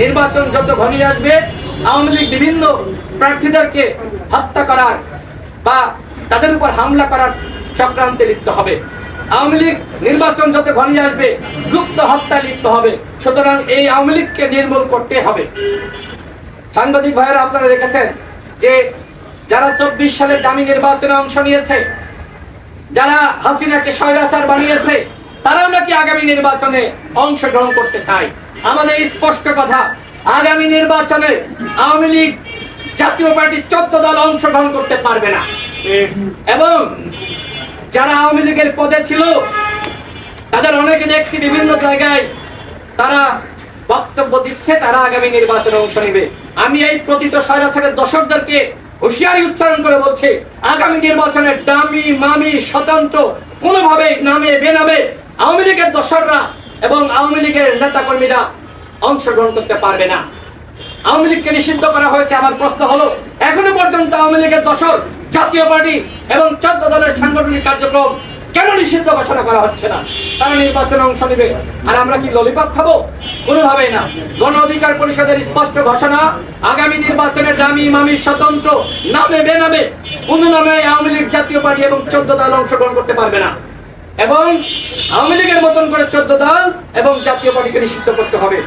নির্বাচন যত ঘনিয়ে আসবে, আওয়ামী লীগ বিভিন্ন প্রার্থীদেরকে হত্যা করার বা তাদের উপর হামলা করার চক্রান্তে লিপ্ত হবে। আওয়ামী লীগ নির্বাচন যত ঘনিয়ে আসবে, গুপ্ত হত্যা লিপ্ত হবে। সুতরাং এই আওয়ামী লীগকে নির্মূল করতে হবে। সাংবাদিক ভাইয়েরা, আপনারা দেখেছেন যে যারা চব্বিশ সালের দামি নির্বাচনে অংশ নিয়েছে, যারা হাসিনাকে স্বৈরাচার বানিয়েছে আগামী নির্বাচনে অংশগ্রহণ করতে চায় আমাদের স্পষ্ট কথা, আগামী নির্বাচনে আওয়ামী লীগ জাতীয় পার্টির চোদ্দ দল অংশগ্রহণ করতে পারবে না। এবং যারা আওয়ামী লীগের পদে ছিল, তাদের অনেকে দেখছি বিভিন্ন জায়গায় তারা বক্তব্য দিচ্ছে, তারা আগামী নির্বাচনে অংশ নেবে। আমি এই প্রতীত স্বৈরাচারের দর্শকদেরকে হুঁশিয়ারি উচ্চারণ করে বলছি, আগামী নির্বাচনে দামি, মামি, স্বতন্ত্র কোনোভাবে নামে, বেনামে আওয়ামী লীগের দর্শকরা এবং আওয়ামী লীগের নেতা কর্মীরা অংশগ্রহণ করতে পারবে না। আওয়ামী লীগকে নিষিদ্ধ করা হয়েছে আমার প্রশ্ন হলো, এখনও পর্যন্ত আওয়ামী লীগের দশর জাতীয় পার্টি এবং চোদ্দ দলের সাংগঠনিক কার্যক্রম কেন নিষিদ্ধ ঘোষণা করা হচ্ছে না? তারা নির্বাচনে অংশ নেবে আর আমরা কি ললিপপ খাব? কোনোভাবেই না। গণ অধিকার পরিষদের স্পষ্ট ঘোষণা, আগামী নির্বাচনে দামি মামি স্বতন্ত্র, নামে বেনামে, কোন নামে আওয়ামী লীগ জাতীয় পার্টি এবং চোদ্দ দল অংশগ্রহণ করতে পারবে না। এবং আওয়ামী লীগের মতন করে চোদ্দ দল এবং জাতীয় পার্টিকে নিষিদ্ধ করতে হবে।